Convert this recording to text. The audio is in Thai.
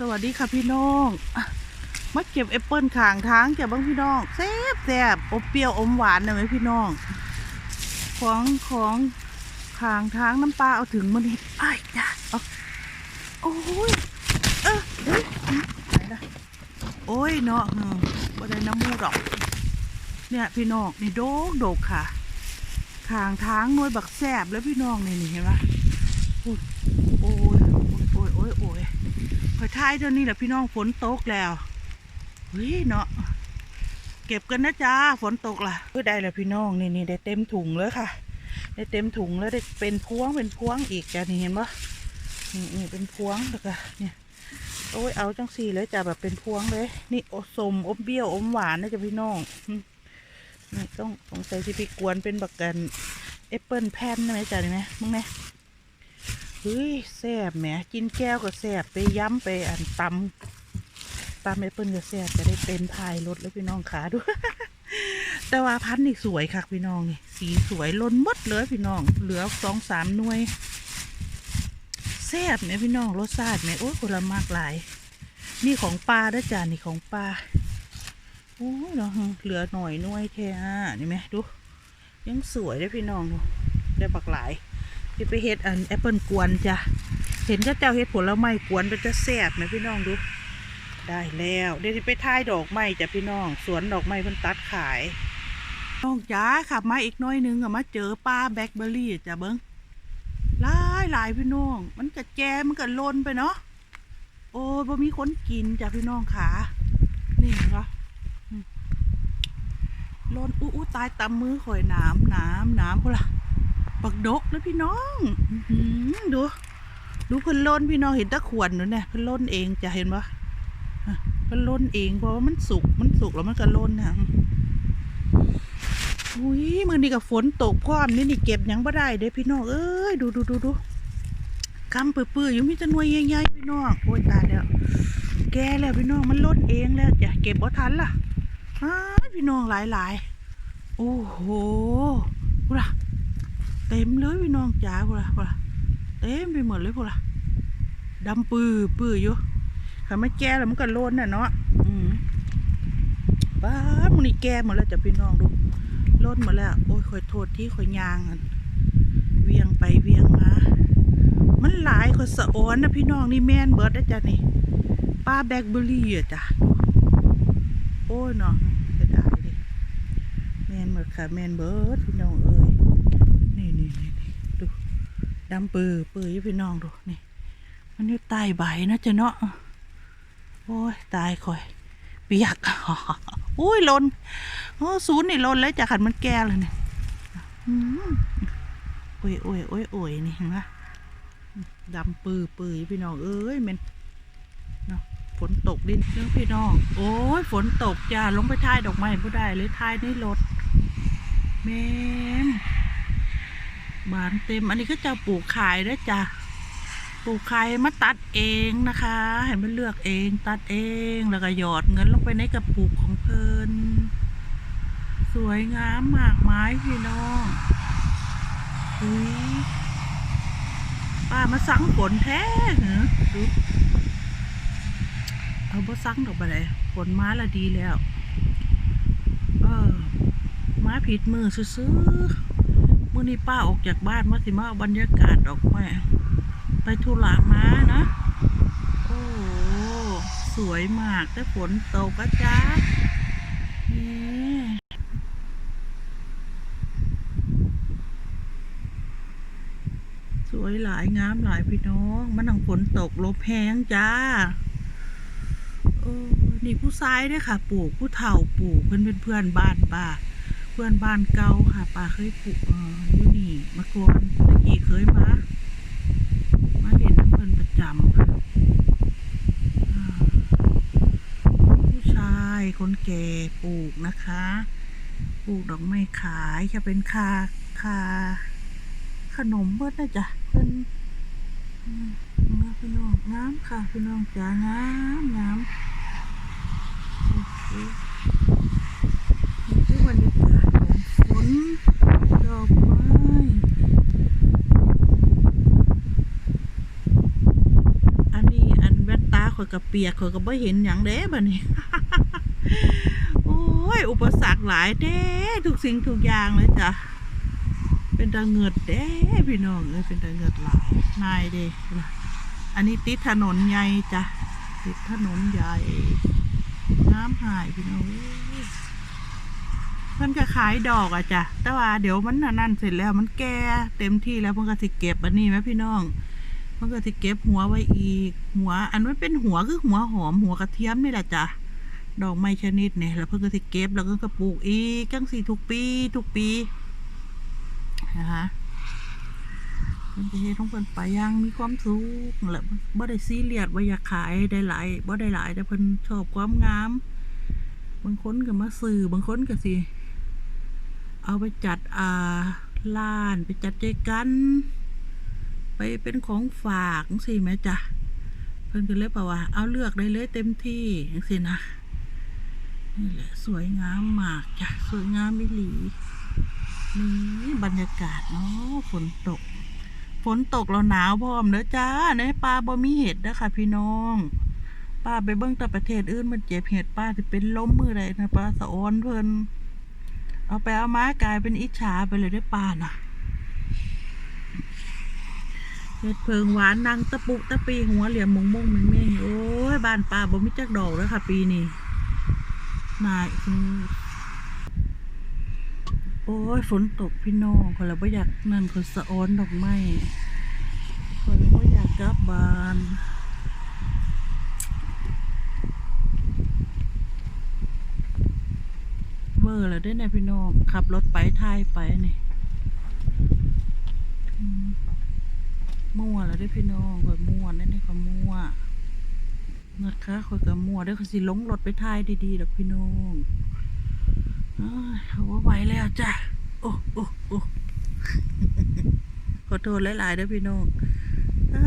สวัสดีค่ะพี่น้องมาเก็บแอปเปิลขางทางจ้ะบ้างพี่น้องแซ่บแซ่บอเปรี้ยวอมหวานนะไหมพี่น้อง ของของขางทางน้ำปลาเอาถึงมันนี่อ้ายจ้ะเอาโอ้ยเออไหนละโอ้ยเนาะเออบ่ได้น้ำมูดอก เนี่ยพี่น้องนี่โดกโดกค่ะขางทางนวยบักแซบแล้วพี่น้องนี่เห็นปะอุ๊ย โอ้ยโอ้ยโอ้ยโอ้ยพอท้ายเท่านี้แหละพี่น้องฝนตกแล้วเฮ้ยเนาะเก็บกันนะจ้าฝนตกล่ะเออได้แล้วพี่น้องนี่นี่ได้เต็มถุงเลยค่ะ ได้เต็มถุงแล้วได้เป็นพวงเป็นพวงอีกจ้ะนี่เห็นปะนี่นี่เป็นพวงแล้วก็เนี่ยโอ้ยเอาจังสี่เลยจ้ะแบบเป็นพวงเลย นี่โอสมอมเบี้ยวอมหวานนะจ้ะพี่น้องนี่ต้องสงสัยที่พี่กวนเป็นบักกันแอปเปิลแผ่นนะไหมจ้ะนี่ไหมมึงเนี่ย ฮ้ยแซ่บแหมกินแก้วก็แซ่บไปย้ำไปอันตำตำแอปเปิลก็แซ่บจะได้เป็นพายรถแล้วพี่น้องขาดูแต่ว่าพันธุ์นี่สวยค่ะพี่น้องนี่สีสวยล้นมดเลยพี่น้อง เหลือสองสามหน่วยแซ่บเนี่ยพี่น้องรสชาติเนี่ยโอ้ยคนละมากหลาย นี่ของปลาด้วยจ้านี่ของปลาโอ้ยเนาะเหลือหน่อยน่วยแท้อ่นี่ไหมดู ยังสวยเลยพี่น้องดูได้บักหลาย ที่ไปเฮ็ดอันแอปเปิลกวนจ้ะ เห็นก็เจ้าเฮ็ดผลไม้กวนเป็นจะแซ่บไหมพี่น้องดู ได้แล้ว เดี๋ยวสิไปท่ายดอกไม้จ้ะพี่น้อง สวนดอกไม้เพิ่นตัดขาย น้องจ๋าขับมาอีกน้อยหนึงอะมาเจอป้าแบล็คเบอร์รี่จ้ะเบิ้งหลายหลายพี่น้อง มันก็แจมันก็ลนไปเนาะ โอ้ยบ่มีคนกินจ้ะพี่น้องขานี่เห็นปะอืมลนอู้อู้ตายตำมือข่อยน้ำน้ำน้ำพุ่นล่ะ ปักดกนะพี่น้องอดู ดูเพิ่นล้นพี่น้องเห็นตะขวนนู่นเนี่ยเพิ่นล้นเองจะเห็นปะเพิ่นล้นเองเพราะว่ามันสุกมันสุกแล้วมันก็ล้นนะอุ้ยมือนี้กับฝนตกพร้อมนี่นี่เก็บยังบ่ได้เด้พี่น้องเอ้ยดูดูดูดูคำปื่อยๆอยู่มีแต่หน่วยใหญ่ๆพี่น้องโอ้ยตายแล้ว แกแล้วพี่น้องมันล้นเองแล้วจะเก็บบ่ทันล่ะอ้าพี่น้องหลายๆโอ้โหดูล่ะ เต็มเลยพี่น้องจ๋าพวกละพวกละเต็มไปหมดเลยพวกละดำปื้อปื้ออยู่ถ้าไม่แก่แล้วมันก็โลนน่ะเนาะอืมป้ามันนี่แก่หมดแล้วจ้ะพี่น้องดูโลนหมดแล้ว โอ้ยคอยโทษที่คอยยางอันเวียงไปเวียงมา มันหลายคอยสะอ้อนนะพี่น้องนี่แม่นเบิร์ดนะจ๊ะนี่ป้าแบล็คเบอร์รี่อะจ้ะโอ้ยเนาะจะได้ดิแม่นหมดค่ะแม่นเบิร์ดพี่น้องเอ้ย ดำปือปืออยู่พี่น้องดูนี่ มันอยู่ใต้ใบนะจ๊ะเนาะโอ้ยตายคอยเปียกอุ้ยลนโอ้ศูนย์นี่ลนเลยจากขันมันแก่เลยเนี่ยอืมโอ้ยโอ้ยโอ้ยโอ้ยนี่เห็นปะดำปือปืออยู่พี่น้อง เอ้ยมันเนาะฝนตกดินเรื่องพี่น้อง โอ้ยฝนตกจ้าลงไปท้ายดอกไม้ผู้ได้เลยท้ายในรถแม่มานเต็ม อันนี้ก็จะปลูกขายนะจ๊ะปลูกขายมาตัดเองนะคะให้มันเลือกเองตัดเองแล้วก็หยอดเงินลงไปในกระปุกของเพลินสวยงามมากไม้พี่น้องอุ้ยป้ามาสังฝนแท้เหรอดูเอาบ่สังดอกบะไรฝนมาละดีแล้ว เออมาผิดมือซื้อ มื่อนี้ป้าออกจากบ้านว่าสิมาบรรยากาศออกมาไปธุระมานะ โอ้สวยมากแต่ฝนตกอะจ้านี่สวยหลายงามหลายพี่น้องมันนังฝนตกลบแห้งจ้าเออนี่ผู้ชายเนี่ยค่ะ ปลูกผู้เฒ่าปลูกเพื่อนเพื่อนบ้านป้า พื่อนบ้านเก่าค่ะป้าเคยปลูกอออยู่นี่มาก่อนเมื่อกี้เคยมา มาเล่นน้ำเพิ่นประจำค่ะผู้ชายคนแก่ปลูกนะคะ ปลูกดอกไม้ขายจะเป็นคาคาขนมเพิ่นนะจ๊ะเพิ่นอืมงามพี่น้องงามค่ะพี่น้องจ๋างามงามโอเคนี่คือบรรยากาศของฝนดอกไม้อันนี้อันแว่นตา ขอยอยก็เปียกข่อยก็บ่เห็นหยังเด้บัดนี้ โอ้ย อุปสรรคหลายเด้ทุกสิ่งทุกอย่างเลยจ้ะ เป็นตาเงิดเด้พี่น้องเอ้ยเป็นตาเงิดหลายนายเด้อันนี้ติดถนนใหญ่จ้ะ ติดถนนใหญ่ น้ำหายพี่น้องเอ้ยเพิ่นก็ขายดอกอะจ้ะ แต่ว่าเดี๋ยวมันนั่นเสร็จแล้วมันแก่เต็มที่แล้วเพิ่นก็สิเก็บอันนี้ไหมพี่น้อง มันก็สิเก็บหัวไว้อีก หัว อันนั้นเป็นหัวคือหัวหอมหัวกระเทียมนี่แหละจ้ะดอกไม้ชนิดเนี่ยแล้วเพิ่นก็สิเก็บแล้วก็กระปลูกอีกจังสี่ทุกปีทุกปีนะคะเพิ่นจะเฮ็ดของเพิ่นไปอยังมีความสุขแหละบ่ได้ซีเรียสว่าอยากขายได้หลายบ่ได้หลายแต่เพิ่นชอบความงาม บางคนก็มาซื้อบางคนก็สิเอาไปจัดอ่าร้านไปจัดใจกัน ไปเป็นของฝากจังซี่แหม่จ้ะเพิ่นก็เลยบอกว่า เอาเลือกได้เลยเต็มที่จังซี่นะนี่แหละสวยงามมากจ้ะสวยงามมิหลีนี่บรรยากาศเนาะฝนตก ฝนตกแล้วหนาวพร้อมเด้อจ้าในป่าบ่มีเห็ดนะคะพี่น้องป้าไปเบิ่งต่ประเทศอื่นมันเจ็บเห็ดป้าสิเป็นล้มมือใดนะป้าสะออนเพิ่นเอาไปเอามากลายเป็นอิจฉาไปเลยได้ป้าน่ะ เห็ดเพิงหวานนางตะปุตะปีหัวเหลี่ยมมงมงเม่งเม่งโอ้ยบ้านป้าบ่มีจักดอกเลยค่ะ ปีนี้นายโอ้ยฝนตกพี่น้องคนละบ่อยากนั่นคนสะออนดอกไม้คนละบ่อยากกลับบ้านเวอร์แล้วด้วยนะพี่น้องขับรถไปท้ายไปนี่อืม มั่วแล้วด้วยพี่น้องข่อยมั่วนั่นนี่ข่อยมั่วนะคะข่อยก็มั่วได้วยข่อยสิลงรถไปทายดีๆดอกพี่น้องเอาว่าไหวแล้วจ้ะโอ้โอ้โอ้ขอโทษหลายๆด้อพี่น้องอ้า